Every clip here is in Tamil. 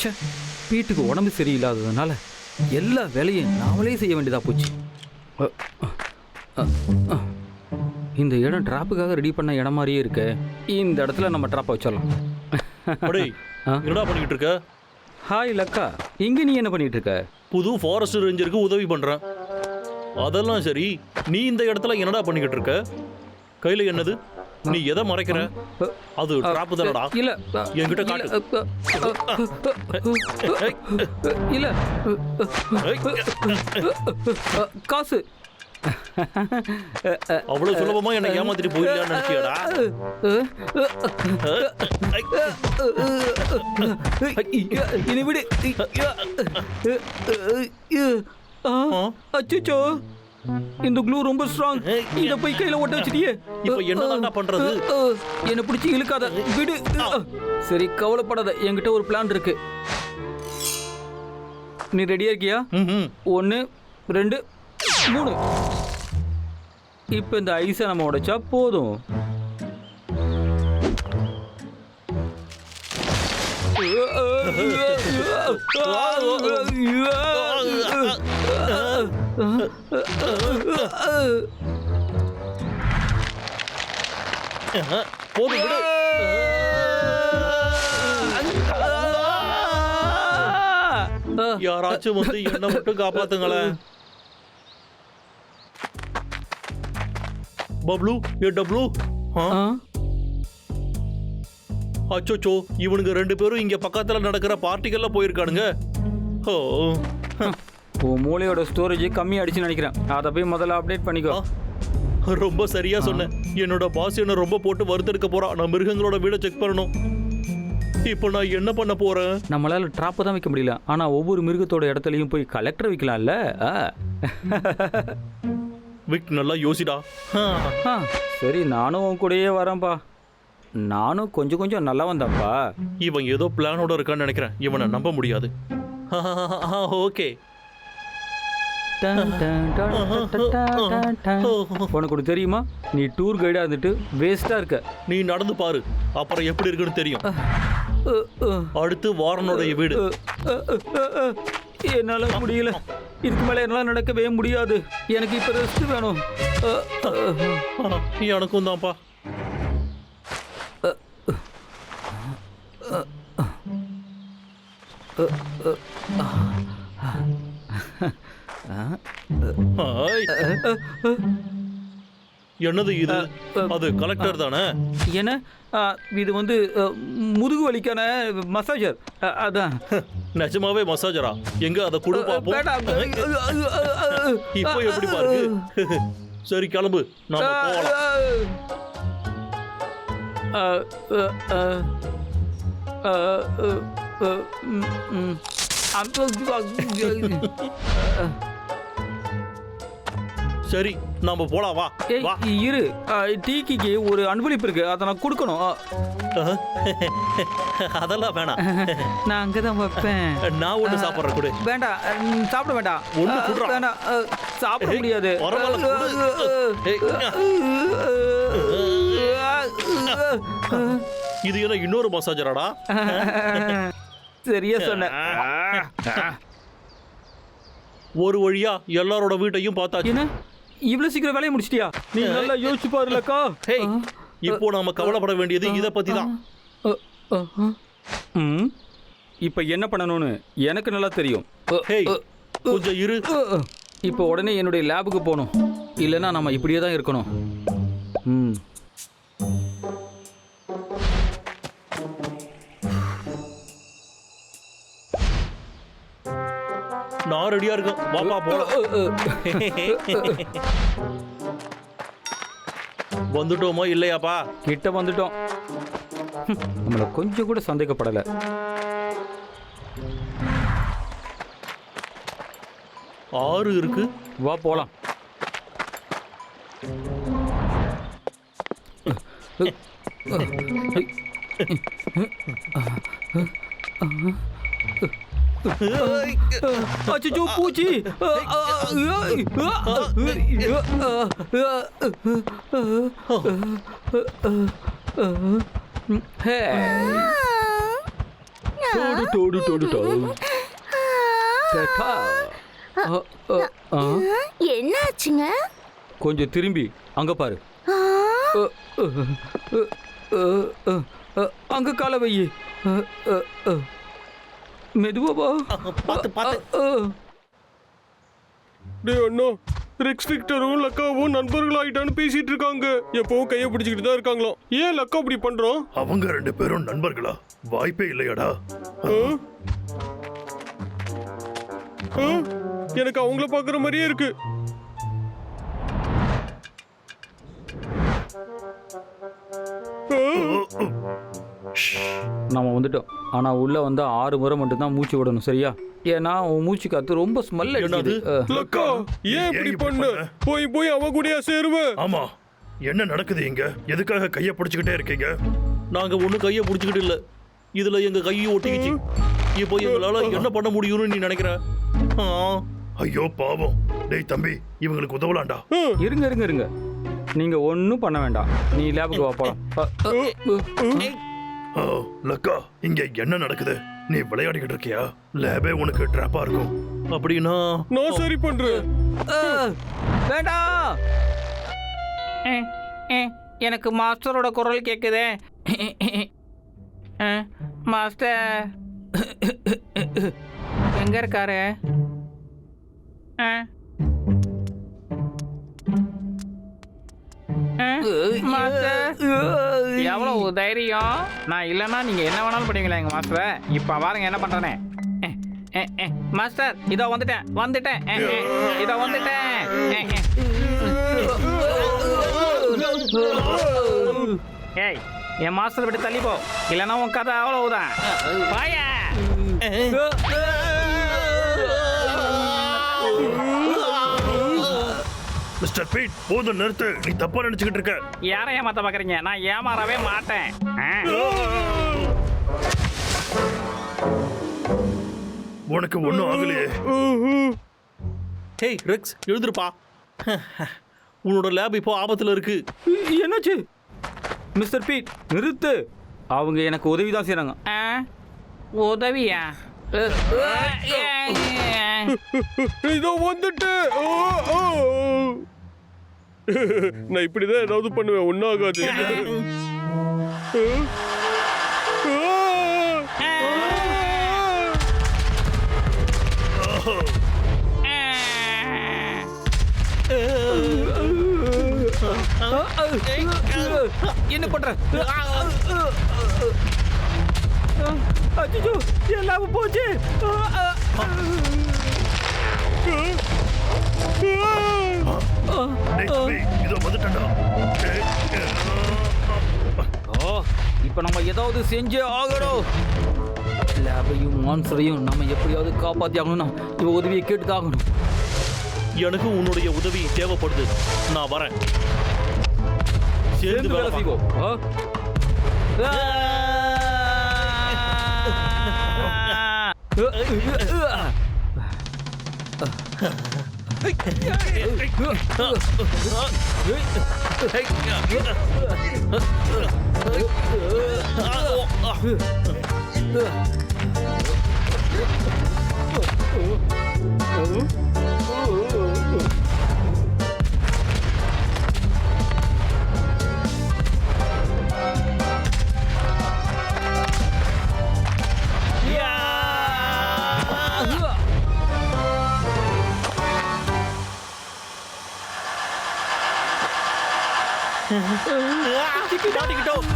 ச்சே வீட்டுக்கு உடம்பு சரியில்லாததுனால எல்லா வேலையும் நாமளே செய்ய வேண்டியதா போச்சு. இந்த இடம் ட்ராப்புக்காக ரெடி பண்ண இடம் மாதிரியே இருக்கு. இந்த இடத்துல நம்ம ட்ராப்பை வச்சிடலாம்? என்னடா பண்ணிட்டு இருக்க? ஹாய் லக்கா. இங்கே நீ என்ன பண்ணிட்டு இருக்க? புது ஃபாரஸ்ட் ரேஞ்சருக்கு உதவி பண்றேன். அதெல்லாம் சரி நீ இந்த இடத்துல என்னடா பண்ணிக்கிட்டு இருக்க? கையில என்னது? நீ எதை மறைக்கிற அது ட்ராப் தானடா இல்ல என்கிட்ட காட்டு. இல்ல காசு அவ்வளவு சுலபமா என்னை ஏமாத்திட்டு போயிடலான்னு நினைச்சியாடா இனி விடு? அச்சோ இந்த க்ளூ ரொம்ப ஸ்ட்ராங் இத போய் கையில ஒட்ட வச்சிட்டியே. இப்ப என்னதான்டா பண்றது? என்ன பிடிச்சி இழுக்காத. விடு. சரி கவலைப்படாத. என்கிட்ட ஒரு பிளான் இருக்கு. நீ ரெடியா இருக்கியா. ஒன்று ரெண்டு மூணு. இப்போ இந்த ஐஸை நம்ம உடைச்சா போதும். போதும் விடு யாராச்சும் வந்து என்ன மட்டும் காப்பாத்துங்களேன் பப்ளு ஏ டப்ளு ஆ? அச்சோச்சோ இவனுங்க ரெண்டு பேரும் இங்க பக்கத்துல நடக்கிற பார்ட்டிகள்ல போயிருக்கானுங்க. ஓ. உன் மூளையோட ஸ்டோரேஜ் கம்மி ஆயிடுச்சுன்னு நினைக்கிறேன். அதை போய் முதல்ல அப்டேட் பண்ணிக்கோ. ரொம்ப சரியா சொன்னேன் என்னோட பாஸ் என்ன ரொம்ப போட்டு வறுத்தெடுக்க போறான் நான் மிருகங்களோட வீடை செக் பண்ணணும். இப்போ நான் என்ன பண்ண போறேன்? நம்மளால ட்ராப்பை தான் வைக்க முடியல. ஆனா ஒவ்வொரு மிருகத்தோட இடத்துலையும் போய் கலெக்டர் வைக்கலாம்ல. விக் நல்லா யோசிடா. சரி நானும் உன் கூடயே வரேன்ப்பா நானும் கொஞ்சம் கொஞ்சம் நல்லா வந்தேன்ப்பா. இவன் ஏதோ பிளானோட இருக்கான்னு நினைக்கிறேன். இவனை நம்ப முடியாது. ஓகே. உனக்கு ஒன்று தெரியுமா? நீ டூர் கைடாக இருந்துட்டு வேஸ்ட்டாக இருக்க. நீ நடந்து பாரு. அப்புறம் எப்படி இருக்குன்னு தெரியும். அடுத்து வாரனுடைய வீடு. என்னால முடியல. இதுக்கு மேலே என்னால் நடக்கவே முடியாது. எனக்கு இப்போ ரெஸ்ட் வேணும். எனக்கும் தான்ப்பா. என்னது இது? அது கலெக்டர் தானே? என்ன? இது வந்து முதுகு வலிக்கான மசாஜர் அதான். நிஜமாவே மசாஜரா எங்க அதை கொடு பாப்போம். இப்போ எப்படி பாருக்கு சரி கிளம்பு. நாம போகலாம். சரி நாம போலாம் வா ஏய், வா. இரு. டீக்கிக்கு ஒரு அன்பளிப்பு இருக்கு. அதை நான் கொடுக்கணும். அதெல்லாம் வேணாம். நான் அங்கே தான் வைப்பேன். நான் ஒண்ணு சாப்பிட்றேன் கொடு. வேண்டாம். சாப்பிட வேண்டாம். வேண்டாம் அ, சாப்பிட முடியாது. இது என்ன இன்னொரு மசாஜராடா சரியா சொன்ன. ஒரு வழியா எல்லாரோட வீட்டையும் பார்த்தாச்சு. என்ன? இவ்வளவு சீக்கிரம் வேலையை முடிச்சிட்டியா? நீ நல்லா யோசிச்சு பாருலக்கா. ஹேய் இப்போ நாம கவலைப்பட வேண்டியது இத பத்தி தான். ம். இப்போ என்ன பண்ணணும்னு எனக்கு நல்லா தெரியும். ஹேய் கொஞ்சம் இரு. இப்போ உடனே என்னுடைய லேபுக்கு போகணும். இல்லைன்னா நம்ம இப்படியே தான் இருக்கணும். ம். ரெடியா இருக்கேன் வாப்பா போலாம் வந்துட்டோமோ இல்லையாப்பா? கிட்ட வந்துட்டோம். நம்மள கொஞ்சம் கூட சந்தேகப்படலை. ஆறு இருக்கு. வா போலாம். அச்சோ பூச்சி ஹே டோடு டோடு டோடு டோடு என்னாச்சுங்க கொஞ்சம் திரும்பி அங்க பாரு அங்க கால வை மெதுவா வா. பார்த்து பார்த்து. டேய் அண்ணா ரெக்ஸ் விக்டரும் லக்காவும் நண்பர்கள் ஆயிட்டான்னு பேசிட்டு இருக்காங்க. எப்பவும் கையை பிடிச்சிக்கிட்டு தான் இருக்காங்களாம். ஏன் லக்கா அப்படி பண்றோம் அவங்க ரெண்டு பேரும் நண்பர்களா? வாய்ப்பே இல்லையாடா? எனக்கு அவங்கள பாக்குற மாதிரியே இருக்கு? நம்ம வந்துட்டோம். ஆனா உள்ள வந்து ஆறு முறை மட்டும்தான் மூச்சு விடணும் சரியா? ஏன்னா உன் மூச்சு காத்து ரொம்ப ஸ்மெல் அடிக்குது. லக்கா ஏன் இப்படி பண்ண? போய் போய் அவ கூடயா சேருவ? ஆமா. என்ன நடக்குது இங்க? எதுக்காக கைய பிடிச்சுக்கிட்டே இருக்கீங்க? நாங்க ஒண்ணும் கையை பிடிச்சிக்கிட்டு இல்ல. இதுல எங்க கையை ஒட்டிக்கிச்சு. இப்போ எங்களால என்ன பண்ண முடியும்னு நீ நினைக்கிற? ஆ, ஐயோ பாவம். டேய் தம்பி இவங்களுக்கு உதவலாம்டா. இருங்க இருங்க இருங்க. நீங்க ஒன்றும் பண்ண வேண்டாம். நீ லேபுக்கு வா போலாம். லக்கா இங்க என்ன நடக்குது? நீ விளையாடிக்கிட்டு இருக்கியா? லேபே உனக்கு ட்ராப்பா இருக்கும். அப்படின்னா நான் சரி பண்றேன் வேண்டாம் ஏ, ஏ, எனக்கு மாஸ்டரோட குரல் கேக்குதே. மாஸ்டர். எங்க இருக்காரு? அ? மாஸ்டர். எவ்வளவு தைரியம்? நான் இல்லைன்னா நீங்க என்ன வேணாலும் பண்ணுவீங்களா எங்க மாஸ்டரை? இப்ப பாருங்க என்ன பண்றேனே. மாஸ்டர் இதோ வந்துட்டேன் வந்துட்டேன். இதோ வந்துட்டேன். ஏய் என் மாஸ்டர் விட்டு தள்ளி போ இல்லைன்னா உன் கதை அவ்வளவுதான். வாயா. மிஸ்டர் பீட் போதும் நிறுத்து. நீ தப்பா நினைச்சுக்கிட்டு இருக்க. யாரை ஏமாத்த பாக்குறீங்க? நான் ஏமாறவே மாட்டேன். உனக்கு ஒண்ணும் ஆகலையே. ஹேய் ரெக்ஸ் எழுதுருப்பா உன்னோட லேப் இப்போ ஆபத்துல இருக்கு. என்னாச்சு? மிஸ்டர் பீட் நிறுத்து. அவங்க எனக்கு உதவி தான் செய்றாங்க உதவியா? இதோ ஓ. நான் இப்படிதான் ஏதாவது பண்ணுவேன். ஒன்னாகாது என்ன பண்ற? அச்சோ எல்லாம் போச்சு. இப்போ நம்ம ஏதாவது செஞ்சே ஆகணும். லேபையும் மான்சரையும் நம்ம எப்படியாவது காப்பாத்தி ஆகணும்னா இவ உதவியை கேட்டு ஆகணும் எனக்கு உன்னுடைய உதவி தேவைப்படுது. நான் வரேன். சேர்ந்து வேலை செய்வோம். ஆ? 으아! மாட்டிக்கிட்டோம்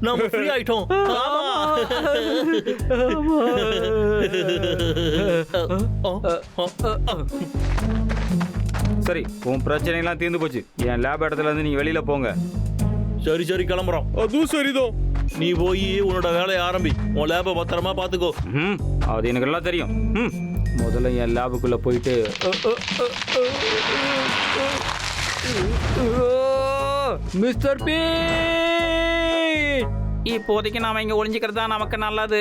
நாம ஃப்ரீ ஆயிட்டோம் சரி உன் பிரச்சனைலாம் தீர்ந்து போச்சு. என் லேப் இடத்துல இருந்து நீங்க வெளியில போங்க. சரி சரி கிளம்புறோம். அதுவும் சரிதான். நீ போய் உன்னோட வேலையை ஆரம்பி. உன் லேபை பத்திரமா பாத்துக்கோ ம் அது எனக்கு எல்லாம் தெரியும். ம். முதல்ல என் லேபுக்குள்ள போயிட்டு மிஸ்டர் பி! இப்போதைக்கு நாம இங்க ஒளிஞ்சிக்கிறது தான் நமக்கு நல்லது.